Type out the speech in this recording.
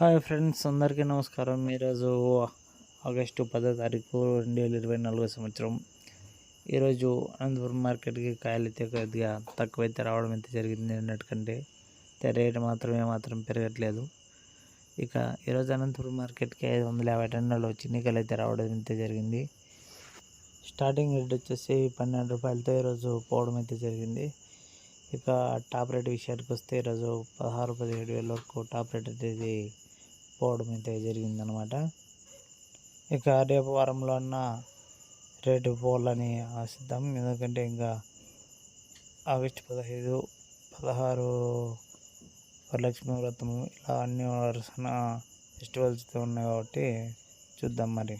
Hi friends అందరికీ నమస్కారం. ఈరోజు ఆగస్టు పదో తారీఖు రెండు వేల ఇరవై నాలుగో సంవత్సరం. ఈరోజు అనంతపురం మార్కెట్కి కాయలు అయితే కొద్దిగా తక్కువైతే రావడం అయితే జరిగింది అన్నట్టుకంటే అయితే రేటు మాత్రం ఏమాత్రం పెరగట్లేదు. ఇక ఈరోజు అనంతపురం మార్కెట్కి ఐదు వందల యాభై టన్నులు చిన్నికలు అయితే రావడం అయితే జరిగింది. స్టార్టింగ్ రేట్ వచ్చేసి పన్నెండు రూపాయలతో ఈరోజు పోవడం అయితే జరిగింది. ఇక టాప్ రేట్ విషయానికి వస్తే ఈరోజు పదహారు పదిహేడు వేల వరకు టాప్ రేట్ అనేది పోవడం అయితే జరిగిందనమాట ఇక రేపు వారంలో అన్న రేటు పోవాలని ఆశిద్దాం. ఎందుకంటే ఇంకా ఆగస్టు పదహైదు పదహారు వరలక్ష్మి వ్రతము ఇలా అన్ని వరుసన ఫెస్టివల్స్ ఉన్నాయి కాబట్టి చూద్దాం మరి.